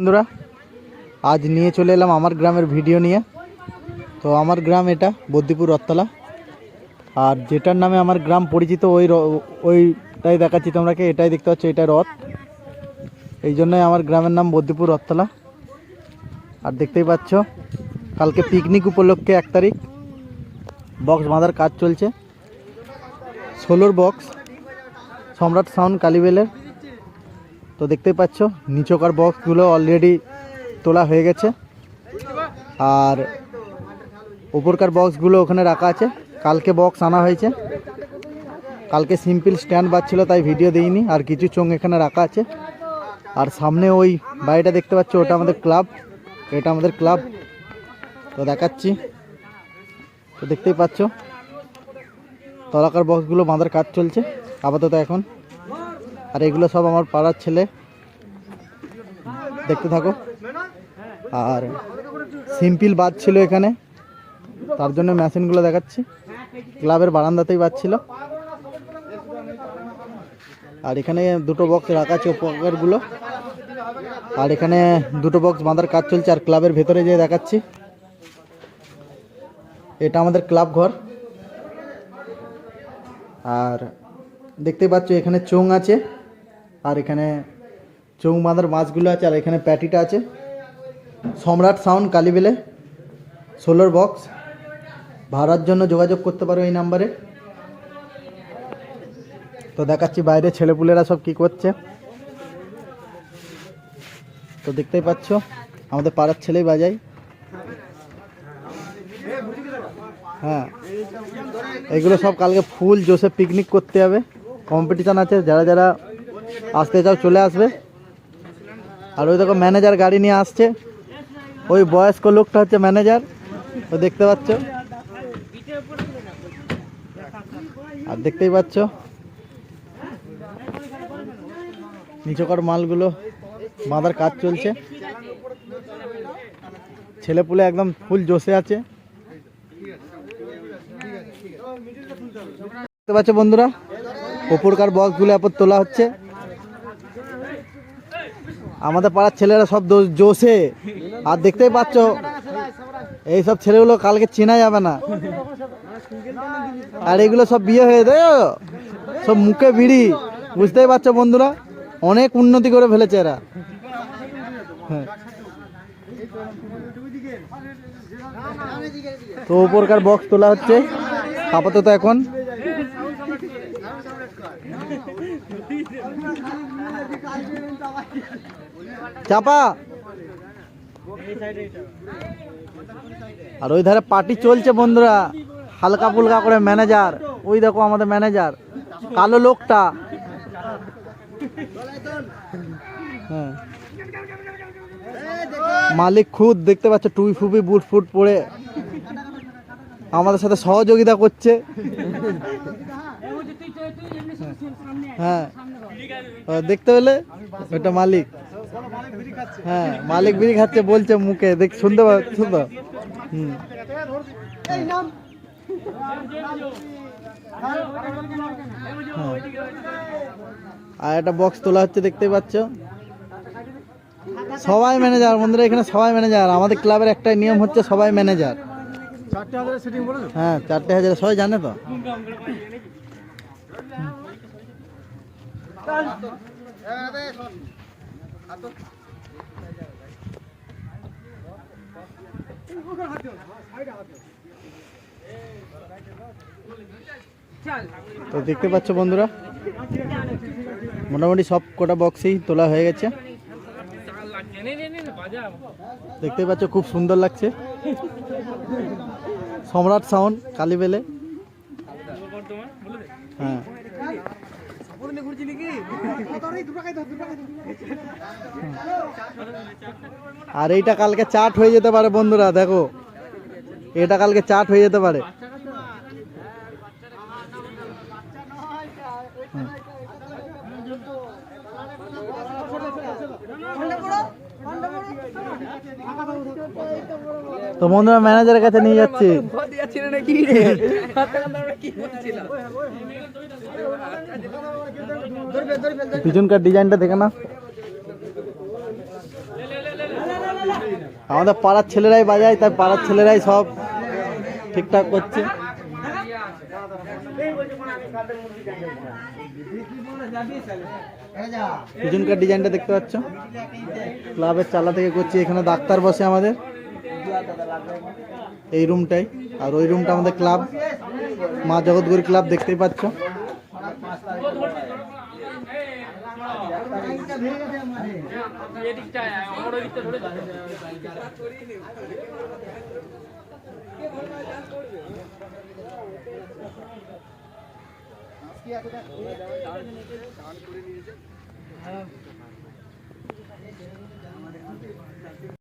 বন্ধুরা, আজ নিয়ে চলে এলাম আমার গ্রামের ভিডিও নিয়ে। তো আমার গ্রাম এটা বদ্দিপুর রথতলা আর যেটার নামে আমার গ্রাম পরিচিত, ওই ওইটাই দেখাচ্ছি তোমরাকে এটাই দেখতে পাচ্ছ, এটা রথ। এই জন্যই আমার গ্রামের নাম বদ্দিপুর রথতলা আর দেখতেই পাচ্ছ, কালকে পিকনিক উপলক্ষে এক তারিখ। বক্স বাঁধার কাজ চলছে। ষোলোর বক্স সম্রাট সাউন্ড কালীবেলের তো দেখতেই পাচ্ছ, নিচকার বক্সগুলো অলরেডি তোলা হয়ে গেছে। আর উপরকার বক্সগুলো ওখানে রাখা আছে। কালকে বক্স আনা হয়েছে। কালকে সিম্পল স্ট্যান্ড বাজছিল তাই ভিডিও দিইনি। আর কিছু চোঙ এখানে রাখা আছে। আর সামনে ওই বাড়িটা দেখতে পাচ্ছ, ওটা আমাদের ক্লাব এটা আমাদের ক্লাব তো দেখাচ্ছি। তো দেখতেই পাচ্ছ, তলাকার বক্সগুলো বাঁধার কাজ চলছে, আপাতত এখন। আর এগুলো সব আমার পাড়ার ছেলে। দেখতে থাকো। আর সিম্পল বাদ ছিল এখানে। তার জন্য মেশিনগুলো দেখাচ্ছি। ক্লাবের বারান্দাতেই বাজছিল আর এখানে দুটো বক্স রাখা আছে উপকারগুলো আর এখানে দুটো বক্স বাঁধার কাজ চলছে। আর ক্লাবের ভেতরে যেয়ে দেখাচ্ছি। এটা আমাদের ক্লাব ঘর। আর দেখতেই পাচ্ছ এখানে চোং আছে। আর এখানে চোং বাঁধার মাছগুলো আছে, আর এখানে প্যাটিটা আছে। সম্রাট সাউন্ড কালীবেলে ষোলোর বক্স। ভাড়ার জন্য যোগাযোগ করতে পারো এই নাম্বারে। তো দেখাচ্ছি বাইরে ছেলেপুলেরা সব কি করছে। তো দেখতেই পাচ্ছ, আমাদের পাড়ার ছেলেই বাজাই হ্যাঁ এগুলো সব কালকে ফুল জোসে পিকনিক করতে হবে। কম্পিটিশান আছে, যারা যারা আসতে চাও, চলে আসবে। আর ওই দেখো ম্যানেজার গাড়ি নিয়ে আসছে। ওই বয়স্ক লোকটা হচ্ছে ম্যানেজার ও দেখতে পাচ্ছ। আর দেখতেই পাচ্ছ, নিচকার মালগুলো বাঁধার কাজ চলছে। ছেলেপুলে একদম ফুল জোশে আছে। দেখতে পাচ্ছ বন্ধুরা, ওপরকার বক্সগুলো এরপর তোলা হচ্ছে। আমাদের পাড়ার ছেলেরা সব জোশে। আর দেখতেই পাচ্ছ, এই সব ছেলেগুলো কালকে চেনা যাবে না। আর এগুলো সব বিয়ে হয়ে দেয় সব মুখে বিড়ি। বুঝতেই পারছ বন্ধুরা, অনেক উন্নতি করে ফেলেছে এরা। হ্যাঁ। তো উপরকার বক্স তোলা হচ্ছে, আপাতত এখন। চাপা। আর ওই ধারে পার্টি চলছে বন্ধুরা হালকা ফুলকা করে ম্যানেজার ওই দেখো আমাদের ম্যানেজার কালো লোকটা। হ্যাঁ। মালিক খুদ, দেখতে পাচ্ছ, টুপি ফুপি, বুট ফুট পরে আমাদের সাথে সহযোগিতা করছে। হ্যাঁ। দেখতে পেলে? ওটা মালিক। হ্যাঁ মালিক বিড়ি খাচ্ছে, বলছে মুখে, দেখ, শুনতে পা- শুনতো হুম। হ্যাঁ। আর একটা বক্স তোলা হচ্ছে দেখতেই পাচ্ছ? সবাই ম্যানেজার বন্ধুরা, এখানে সবাই ম্যানেজার আমাদের ক্লাবের একটাই নিয়ম হচ্ছে সবাই ম্যানেজার হ্যাঁ চারটে হাজার সবাই জানে তো? তো দেখতে পাচ্ছ বন্ধুরা, মোটামুটি সব কটা বক্সেই তোলা হয়ে গেছে। দেখতে পাচ্ছ খুব সুন্দর লাগছে। সম্রাট সাউন্ড কালীবেলে হ্যাঁ। আর এইটা কালকে চাট হয়ে যেতে পারে বন্ধুরা, দেখো। এটা কালকে চাট হয়ে যেতে পারে। তো বন্ধুরা ম্যানেজারের কাছে নিয়ে যাচ্ছি। পিছনকার ডিজাইনটা দেখে না আমাদের পাড়ার ছেলেরাই বাজায়, তাই পাড়ার ছেলেরাই সব ঠিকঠাক করছে। পিছনকার ডিজাইনটা দেখতে পাচ্ছ? ক্লাবের চালা থেকে করছি, এখানে ডাক্তার বসে আমাদের। এই রুমটাই আর ওই রুমটা আমাদের ক্লাব মা জগৎগুরি ক্লাব দেখতেই পাচ্ছ।